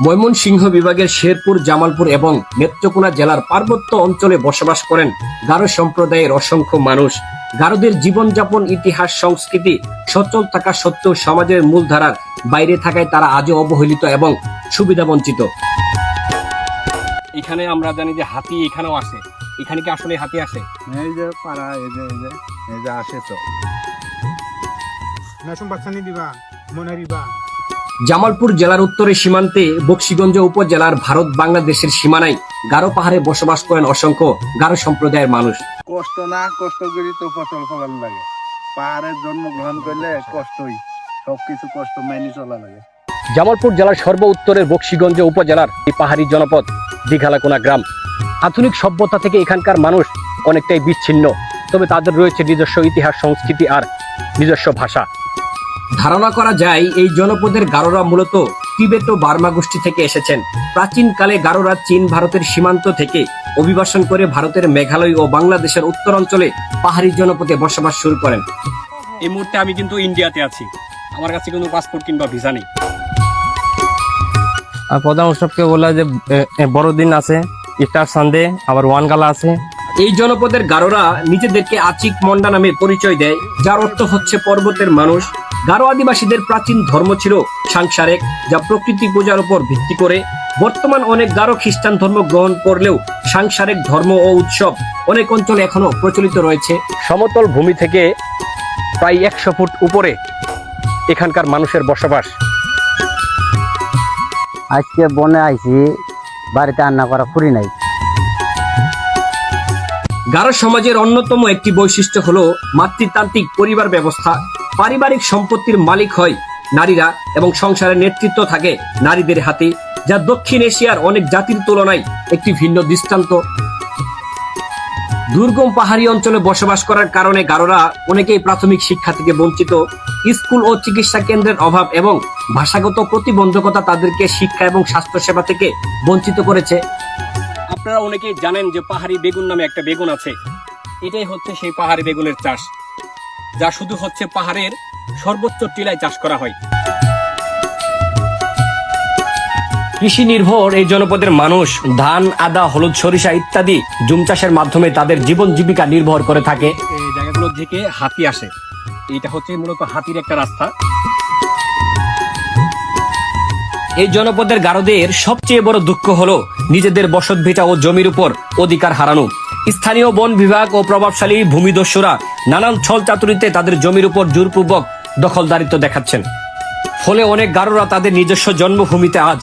ময়মনসিংহ বিভাগের শেরপুর জামালপুর এবং নেত্রকোনা জেলার পার্বত্য অঞ্চলে বসবাস করেন গারো সম্প্রদায়ের অসংখ্য মানুষ। গারোদের জীবনযাপন ইতিহাস সংস্কৃতি সচল থাকা সত্ত্বেও সমাজের মূলধারার বাইরে থাকায় তারা আজও অবহেলিত এবং সুবিধা বঞ্চিত। এখানে আমরা জানি যে হাতি এখানেও আসে এখানে কি আসলে হাতি আসে এই যে পাড়া এই যে এই যে এই যে আসে তো। নাসুম বাচ্চানি দিবা মনে দিবা জামালপুর জেলার উত্তরে সীমান্তে বক্সিগঞ্জ উপজেলার ভারত বাংলাদেশের সীমানায় গারো পাহাড়ে বসবাস করেন অসংখ্য গারো সম্প্রদায়ের মানুষ। কষ্ট না কষ্ট করি তো ফসল ফলান লাগে। পাহাড়ে জন্মগ্রহণ করলে কষ্টই সবকিছু কষ্ট মেনে চলা লাগে। জামালপুর জেলার সর্ব উত্তরের বক্সিগঞ্জ উপজেলার এই পাহাড়ি জনপদ দীঘালাকোনা গ্রাম। আধুনিক সভ্যতা থেকে এখানকার মানুষ অনেকটাই বিচ্ছিন্ন তবে তাদের রয়েছে নিজস্ব ইতিহাস সংস্কৃতি আর নিজস্ব ভাষা। ধারণা করা যায় এই জনপদের গারোরা মূলত তিবেট ও বার্মা গোষ্ঠী থেকে এসেছেন। প্রাচীনকালে গারোরা চীন ভারতের সীমান্ত থেকে অভিবাসন করে ভারতের মেঘালয় ও বাংলাদেশের উত্তরাঞ্চলে পাহাড়ি জনপদে বসবাস শুরু করেন। এই মুহূর্তে আমি কিন্তু ইন্ডিয়াতে আছি। আমার কাছে কোনো পাসপোর্ট কিংবা ভিসা নেই। আর প্রধান উৎসবকে বলা যে বড়দিন আছে ইস্টার সানডে আবার ওয়ানগালা আছে। এই জনপদের গারোরা নিজেদেরকে আচিক মন্ডা নামে পরিচয় দেয় যার অর্থ হচ্ছে পর্বতের মানুষ। গারো আদিবাসীদের প্রাচীন ধর্ম ছিল সাংসারিক যা প্রকৃতি পূজার উপর ভিত্তি করে। বর্তমান অনেক গারো খ্রিস্টান ধর্ম গ্রহণ করলেও সাংসারিক ধর্ম ও উৎসব অনেক অঞ্চলে এখনও প্রচলিত রয়েছে। সমতল ভূমি থেকে প্রায় একশো ফুট উপরে এখানকার মানুষের বসবাস। আজকে বনে আইছি বাড়িতে রান্না করা ফুরি নাই। গারো সমাজের অন্যতম একটি বৈশিষ্ট্য হলো মাতৃতান্ত্রিক পরিবার ব্যবস্থা। পারিবারিক সম্পত্তির মালিক হয় নারীরা এবং সংসারের নেতৃত্ব থাকে নারীদের হাতে, যা দক্ষিণ এশিয়ার অনেক জাতির তুলনায় একটি ভিন্ন দৃষ্টান্ত। দুর্গম পাহাড়ি অঞ্চলে বসবাস করার কারণে গারোরা অনেকেই প্রাথমিক শিক্ষা থেকে বঞ্চিত। স্কুল ও চিকিৎসা কেন্দ্রের অভাব এবং ভাষাগত প্রতিবন্ধকতা তাদেরকে শিক্ষা এবং স্বাস্থ্যসেবা থেকে বঞ্চিত করেছে। আপনারা অনেকেই জানেন যে পাহাড়ি বেগুন নামে একটা বেগুন আছে। এটাই হচ্ছে সেই পাহাড়ি বেগুনের চাষ, যা শুধু হচ্ছে পাহাড়ের সর্বোচ্চ টিলায় চাষ করা হয়। কৃষি নির্ভর এই জনপদের মানুষ ধান, আদা, হলুদ, সরিষা ইত্যাদি জুম চাষের মাধ্যমে তাদের জীবন জীবিকা নির্ভর করে থাকে। এই জায়গাগুলো থেকে হাতি আসে। এটা হচ্ছে মূলত হাতির একটা রাস্তা। এই জনপদের গারদের সবচেয়ে বড় দুঃখ হলো নিজেদের বসত ভিটা ও জমির উপর অধিকার হারানো। স্থানীয় বন বিভাগ ও প্রভাবশালী ভূমিদস্যুরা নানান ছল চাতুরিতে তাদের জমির উপর জোরপূর্বক দখলদারিত্ব দেখাচ্ছেন। ফলে অনেক গারোরা তাদের নিজস্ব জন্মভূমিতে আজ